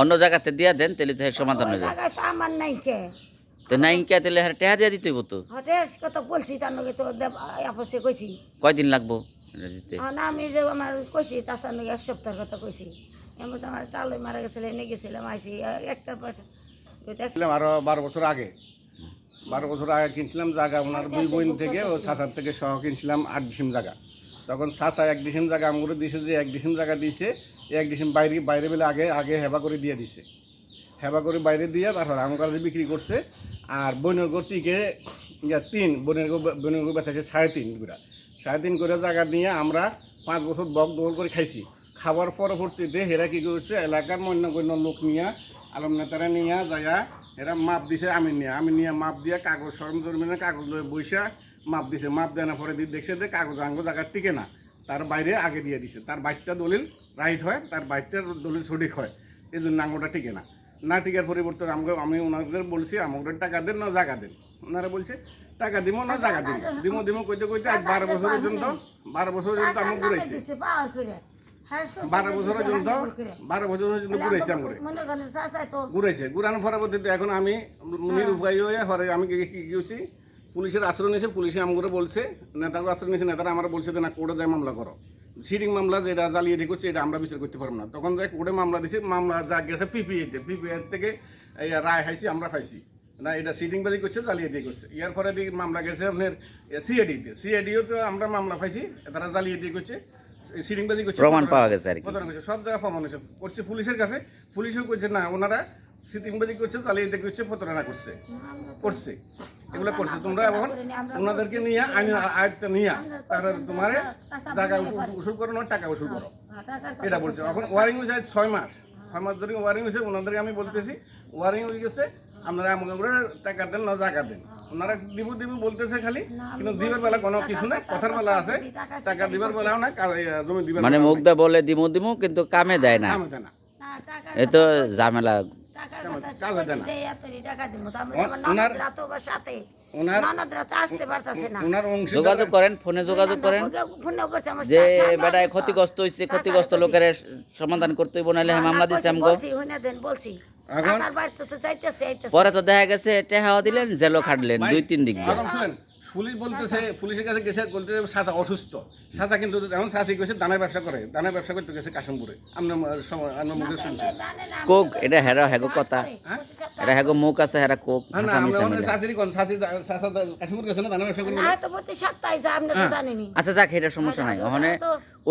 অন্য জায়গাতে দিয়া দেন তাহলে তো সমাধান হয়ে যায়। আমার নাই কে তো নাই কে তাহলে হ্যাঁ টেহা দিয়া দিতে তো? কত বলছি তার নাকি তো আপসে কইছি। কয়দিন লাগবো? দিতে? না আমি যে আমার কইছি তার নাকি এক সপ্তাহের কথা কইছি। এমন তো আমার তালই মারা গেছিল এনে গেছিলাম আইসি একটা ছিলাম আরও বারো বছর আগে। বারো বছর আগে কিনছিলাম জায়গা ওনার দুই বোন থেকে ও সাসার থেকে সহ কিনছিলাম আট ডিসিম জায়গা। তখন সাসা এক ডিসিম জায়গা আমগুলো দিয়েছে যে এক ডিসিম জায়গা দিয়েছে এক ডিসিম বাইরে বাইরে বেলে আগে আগে হেবা করে দিয়ে দিছে। হেবা করে বাইরে দিয়ে তারপর আমার কাছে বিক্রি করছে, আর বইনের টিকে ইয়া তিন বনের বনের বেচাছে সাড়ে তিন গুড়া সাড়ে তিন করে জায়গা নিয়ে আমরা পাঁচ বছর বক দখল করে খাইছি। খাবার পরবর্তীতে হেরা কী করছে, এলাকার মন্য গণ্য লোক নিয়ে, আলম নেতারা নিয়ে যায়া এরা মাপ দিছে আমি নিয়ে। আমি নিয়ে মাপ দিয়ে কাগজ সরঞ্জমিনে কাগজ লয়ে বৈশা মাপ দিছে মাপ দেওয়ার পরে দেখছে যে কাগজ আঙ্গ জায়গা টিকে না। তার বাইরে আগে দিয়ে দিছে। তার বাইকটা দলিল রাইট হয় তার বাইকটার দলিল সঠিক হয়। এই জন্য আঙ্গটা টিকে না। না টিকার পরিবর্তন আমাকে আমি ওনাদের বলছি আমাকে টাকা দেন না জায়গা দেন। ওনারা বলছে টাকা দিব না জায়গা দিন দিমো দিমো কইতে কইতে আজ বারো বছর পর্যন্ত বারো বছর পর্যন্ত আমি ঘুরাইছি। হ্যাঁ বারো বছর পর্যন্ত হ্যাঁ। বারো বছর পর্যন্ত ঘুরাইছি আমি ঘুরাইছে। ঘুরানোর পরবর্তীতে এখন আমি নিরুপায় হয়ে আমি কি কি গেছি পুলিশের আশ্রয় নিয়েছে পুলিশে আমাকে বলছে নেতাকে আশ্রয় নিয়েছে নেতারা আমরা বলছে যে না কোর্টে যায় মামলা করো। সিটিং মামলা যেটা জ্বালিয়ে দিয়ে করছে এটা আমরা বিচার করতে পারব না। তখন যাই কোর্টে মামলা দিছি মামলা যা গেছে পিপিএতে পিপিএ থেকে এই রায় হাইছি আমরা পাইছি। না এটা সিটিং বাজি করছে জ্বালিয়ে দিয়ে করছে। ইয়ার পরে দিকে মামলা গেছে আপনার সিআইডিতে সিআইডিও তো। আমরা মামলা পাইছি তারা জ্বালিয়ে দিয়ে করছে সিটিং বাজি করছে। প্রমাণ পাওয়া গেছে আর কি। সব জায়গায় প্রমাণ হয়েছে। করছে পুলিশের কাছে পুলিশও করছে না ওনারা সিটিংবাজি করছে চালিয়ে দিয়ে করছে প্রতারণা করছে। করছে। এগুলো করছে। তোমরা এখন ওনাদেরকে নিয়ে আইন আয়ত্ত নিয়ে তারা তোমার জায়গা উসুল- করো না টাকা উসুল করো। এটা বলছে। এখন ওয়ারিং হয়েছে ছয় মাস। ছয় মাস ধরে ওয়ারিং হয়েছে। ওনাদেরকে আমি বলতেছি ওয়ারিং হয়ে গেছে আপনারা আমাকে করে টাকা দেন না জায়গা দেন। ওনারা দিব দিব বলতেছে খালি কিন্তু দিবার বেলা কোনো কিছু নাই কথার বেলা আছে। টাকা দিবার বেলাও না জমি দিবার মানে নাই। বলে দিমু দিমু কিন্তু কামে দেয় না। কামে দেয় না। এ তো ঝামেলা। যোগাযোগ করেন ফোনে যোগাযোগ করেন। আমার যে বেটায় ক্ষতিগ্রস্ত হয়েছে ক্ষতিগ্রস্ত। লোকের সমাধান করতে হইব নাহলে মামলা না, দিচ্ছে আমগো দেন বলছি। এখন- বাড়িতে তো যাইতেছে আইতেছে পরে তো দেখা গেছে টেহাও দিলেন জেলও খাটলেন দুই তিন দিক দিয়ে পুলিশ বলতেছে পুলিশের কাছে গেছে বলতেছে সাসা অসুস্থ। সাসা কিন্তু এখন সাসি গেছে দানের ব্যবসা করে। দানের ব্যবসা করতে গেছে কাশিমপুরে। আমরা আমরা মুখে শুনছি কোক এটা হেরা হেগো কথা হ্যাঁ? এটা হেগো মুখ আছে হেরা কোক হ্যাঁ না আমরা কোন শাসা কাশিমপুর গেছে না দানের ব্যবসা করবে? না, হয়তো প্রতি সপ্তাহে যায়, আপনি তো জানেনই। আচ্ছা যাক এটা সমস্যা নাই। ওখানে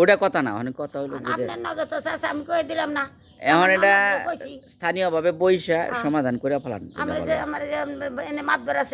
ওটা কথা না ওখানে কথা হলো যে আপনার নগে তো চাচা আমি কয়ে দিলাম না? এখন এটা। স্থানীয়ভাবে বৈশা সমাধান করে ফেলান। আমরা যে আমার যে এনে মাতবার আছে